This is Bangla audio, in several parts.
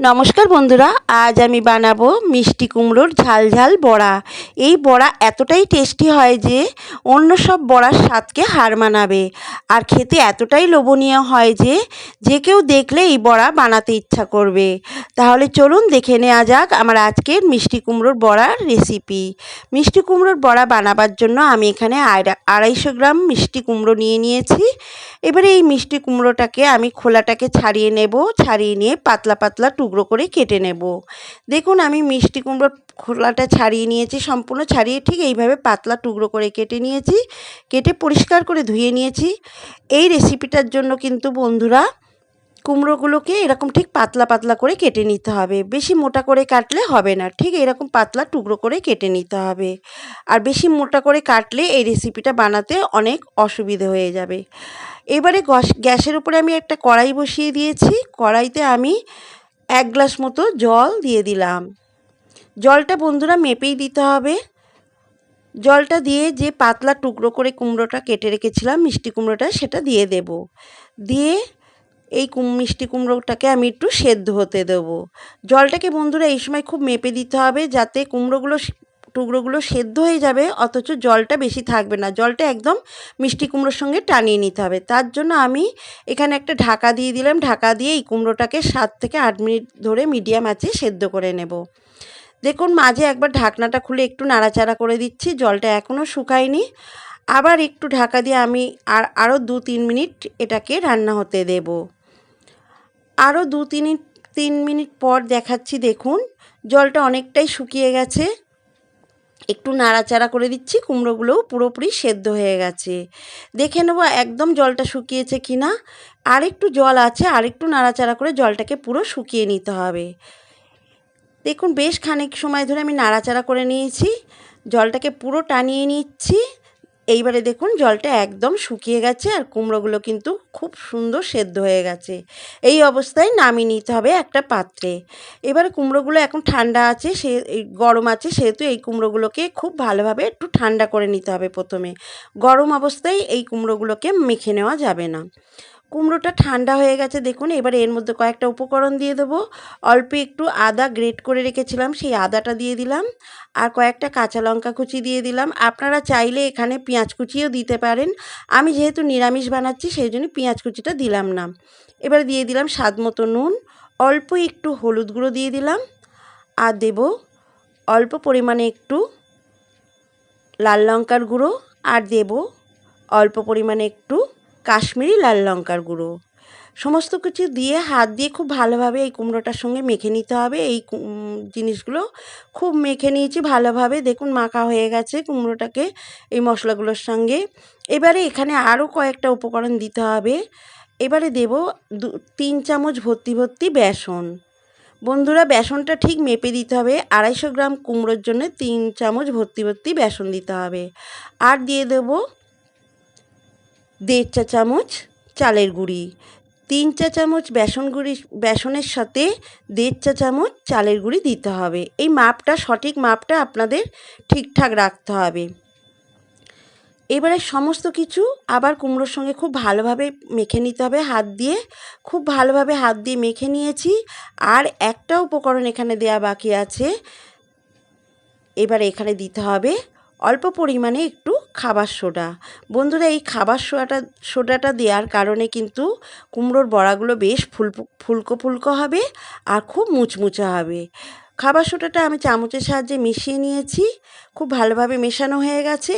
নমস্কার বন্ধুরা, আজ আমি বানাবো মিষ্টি কুমড়োর ঝাল ঝাল বড়া। এই বড়া এতটাই টেস্টি হয় যে অন্য সব বড়ার স্বাদকে হার মানাবে। আর খেতে এতটাই লোভনীয় হয় যে যে কেউ দেখলে এই বড়া বানাতে ইচ্ছা করবে। তাহলে চলুন দেখে নেওয়া যাক আমার আজকের মিষ্টি কুমড়োর বড়ার রেসিপি মিষ্টি কুমড়োর বড়া বানাবার জন্য আমি এখানে আড়াইশো গ্রাম মিষ্টি কুমড়ো নিয়ে নিয়েছি। এবারে এই মিষ্টি কুমড়োটাকে আমি খোলাটাকে ছাড়িয়ে নেব, ছাড়িয়ে নিয়ে পাতলা পাতলা টুকরো করে কেটে নেব। দেখুন আমি মিষ্টি কুমড়োর খোলাটা ছাড়িয়ে নিয়েছি, সম্পূর্ণ ছাড়িয়ে ঠিক এইভাবে পাতলা টুকরো করে কেটে নিয়েছি। কেটে পরিষ্কার করে ধুয়ে নিয়েছি। এই রেসিপিটার জন্য কিন্তু বন্ধুরা কুমড়োগুলোকে এরকম ঠিক পাতলা পাতলা করে কেটে নিতে হবে। বেশি মোটা করে কাটলে হবে না। ঠিক এরকম পাতলা টুকরো করে কেটে নিতে হবে। আর বেশি মোটা করে কাটলে এই রেসিপিটা বানাতে অনেক অসুবিধে হয়ে যাবে। এবারে গ্যাসের উপরে আমি একটা কড়াই বসিয়ে দিয়েছি। কড়াইতে আমি এক গ্লাস মতো জল দিয়ে দিলাম। জলটা বন্ধুরা মেপেই দিতে হবে। জলটা দিয়ে যে পাতলা টুকরো করে কুমড়োটা কেটে রেখেছিলাম, মিষ্টি কুমড়োটা, সেটা দিয়ে দেব। দিয়ে এই কুম, মিষ্টি কুমড়োটাকে আমি একটু সেদ্ধ হতে দেবো। জলটাকে বন্ধুরা এই সময় খুব মেপে দিতে হবে যাতে কুমড়োগুলো টুকরোগুলো সেদ্ধ হয়ে যাবে, অথচ জলটা বেশি থাকবে না। জলটা একদম মিষ্টি কুমড়োর সঙ্গে টানিয়ে নিতে হবে। তার জন্য আমি এখানে একটা ঢাকা দিয়ে দিলাম। ঢাকা দিয়ে এই কুমড়োটাকে সাত থেকে আট মিনিট ধরে মিডিয়াম আছে সেদ্ধ করে নেব। দেখুন, মাঝে একবার ঢাকনাটা খুলে একটু নাড়াচাড়া করে দিচ্ছি। জলটা এখনও শুকায়নি। আবার একটু ঢাকা দিয়ে আমি আর, আরও দু তিন মিনিট এটাকে রান্না হতে দেব। আরও দু, তিন তিন মিনিট পর দেখাচ্ছি, দেখুন। জলটা অনেকটাই শুকিয়ে গেছে। একটু নাড়াচাড়া করে দিচ্ছি, কুমড়োগুলোও পুরোপুরি সেদ্ধ হয়ে গেছে। দেখে নেব একদম জলটা শুকিয়েছে কি না আর একটু জল আছে আর একটু নাড়াচাড়া করে জলটাকে পুরো শুকিয়ে নিতে হবে। দেখুন, বেশ খানিক সময় ধরে আমি নাড়াচাড়া করে নিয়েছি। জলটাকে পুরো টানিয়ে নিচ্ছি। এইবারে দেখুন জলটা একদম শুকিয়ে গেছে আর কুমড়োগুলো কিন্তু খুব সুন্দর সেদ্ধ হয়ে গেছে। এই অবস্থায় নামিয়ে নিতে হবে একটা পাত্রে। এবারে কুমড়োগুলো এখন ঠান্ডা আছে, সে গরম আছে, সেহেতু এই কুমড়োগুলোকে খুব ভালোভাবে একটু ঠান্ডা করে নিতে হবে প্রথমে। গরম অবস্থায় এই কুমড়োগুলোকে মেখে নেওয়া যাবে না। কুমড়োটা ঠান্ডা হয়ে গেছে, দেখুন, এবার এর মধ্যে কয়েকটা উপকরণ দিয়ে দেবো। অল্প একটু আদা গ্রেট করে রেখেছিলাম, সেই আদাটা দিয়ে দিলাম। আর কয়েকটা কাঁচা লঙ্কা কুচি দিয়ে দিলাম। আপনারা চাইলে এখানে পেঁয়াজ কুচিও দিতে পারেন। আমি যেহেতু নিরামিষ বানাচ্ছি, সেই জন্য পেঁয়াজ কুচিটা দিলাম না। এবার দিয়ে দিলাম স্বাদ মতো নুন, অল্প একটু হলুদ গুঁড়ো দিয়ে দিলাম। আর দেব অল্প পরিমাণে একটু লাল লঙ্কার গুঁড়ো। আর দেব অল্প পরিমাণে একটু কাশ্মীরি লাল লঙ্কার গুঁড়ো। সমস্ত কিছু দিয়ে হাত দিয়ে খুব ভালোভাবে এই কুমড়োটার সঙ্গে মেখে নিতে হবে। এই জিনিসগুলো খুব মেখে নিয়েছি ভালোভাবে। দেখুন মাখা হয়ে গেছে কুমড়োটাকে এই মশলাগুলোর সঙ্গে। এবারে এখানে আরও কয়েকটা উপকরণ দিতে হবে। এবারে দেব দু, তিন চামচ ভর্তি ভর্তি বেসন। বন্ধুরা, বেসনটা ঠিক মেপে দিতে হবে। আড়াইশো গ্রাম কুমড়োর জন্য তিন চামচ ভর্তি ভর্তি বেসন দিতে হবে। আর দিয়ে দেবো দেড় চা চামচ চালের গুঁড়ি, তিন চা চামচ বেসন গুঁড়ি, বেসনের সাথে দেড় চা চামচ চালের গুঁড়ি দিতে হবে। এই মাপটা, সঠিক মাপটা আপনাদের ঠিকঠাক রাখতে হবে। এবারে সমস্ত কিছু আবার কুমড়োর সঙ্গে খুব ভালোভাবে মেখে নিতে হবে। হাত দিয়ে খুব ভালোভাবে হাত দিয়ে মেখে নিয়েছি। আর একটা উপকরণ এখানে দেয়া বাকি আছে। এবার এখানে দিতে হবে অল্প পরিমাণে একটু খাবার সোডা। বন্ধুরা, এই খাবার সোডাটা সোডাটা দেওয়ার কারণে কিন্তু কুমড়োর বড়াগুলো বেশ ফুল, ফুলকো ফুলকো হবে আর খুব মুচমুচে হবে। খাবার সোডাটা আমি চামচের সাহায্যে মিশিয়ে নিয়েছি, খুব ভালোভাবে মেশানো হয়ে গেছে।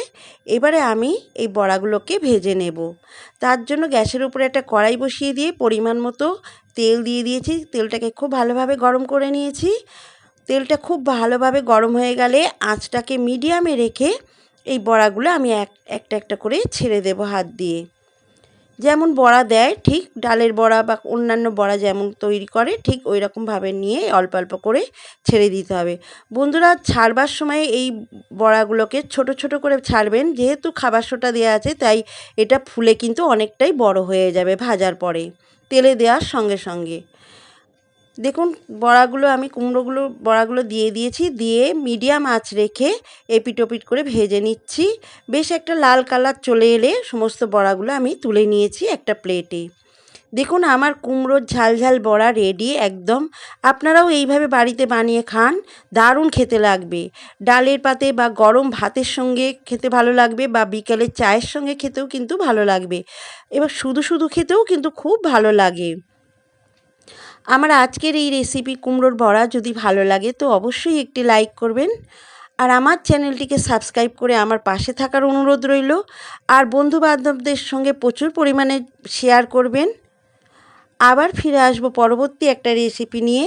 এবারে আমি এই বড়াগুলোকে ভেজে নেব। তার জন্য গ্যাসের উপরে একটা কড়াই বসিয়ে দিয়ে পরিমাণ মতো তেল দিয়ে দিয়েছি। তেলটাকে খুব ভালোভাবে গরম করে নিয়েছি। তেলটা খুব ভালোভাবে গরম হয়ে গেলে আঁচটাকে মিডিয়ামে রেখে এই বড়াগুলো আমি এক, একটা একটা করে ছেড়ে দেব হাত দিয়ে। যেমন বড়া দেয়, ঠিক ডালের বড়া বা অন্যান্য বড়া যেমন তৈরি করে, ঠিক ওই রকমভাবে নিয়ে অল্প অল্প করে ছেড়ে দিতে হবে। বন্ধুরা, ছাড়বার সময় এই বড়াগুলোকে ছোট ছোট করে ছাড়বেন। যেহেতু খাবার সোটা দেওয়া আছে, তাই এটা ফুলে কিন্তু অনেকটাই বড় হয়ে যাবে ভাজার পরে। তেলে দেওয়ার সঙ্গে সঙ্গে। দেখুন, বড়াগুলো আমি কুমড়োগুলো, বড়াগুলো দিয়ে দিয়েছি, দিয়ে মিডিয়াম আঁচ রেখে এপিটোপিট করে ভেজে নিচ্ছি। বেশ একটা লাল কালার চলে এলে সমস্ত বড়াগুলো আমি তুলে নিয়েছি একটা প্লেটে। দেখুন, আমার কুমড়োর ঝাল ঝাল বড়া রেডি একদম। আপনারাও এইভাবে বাড়িতে বানিয়ে খান, দারুণ খেতে লাগবে। ডালের পাতে বা গরম ভাতের সঙ্গে খেতে ভালো লাগবে বা বিকালের চায়ের সঙ্গে খেতেও কিন্তু ভালো লাগবে। এবার শুধু শুধু খেতেও কিন্তু খুব ভালো লাগে। আমার আজকের এই রেসিপি কুমড়োর বড়া যদি ভালো লাগে তো অবশ্যই একটি লাইক করবেন। আর আমার চ্যানেলটিকে সাবস্ক্রাইব করে আমার পাশে থাকার অনুরোধ রইল। আর বন্ধু বান্ধবদের সঙ্গে প্রচুর পরিমাণে শেয়ার করবেন। আবার ফিরে আসব পরবর্তী একটা রেসিপি নিয়ে।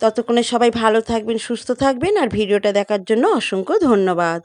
ততক্ষণে সবাই ভালো থাকবেন, সুস্থ থাকবেন। আর ভিডিওটা দেখার জন্য অসংখ্য ধন্যবাদ।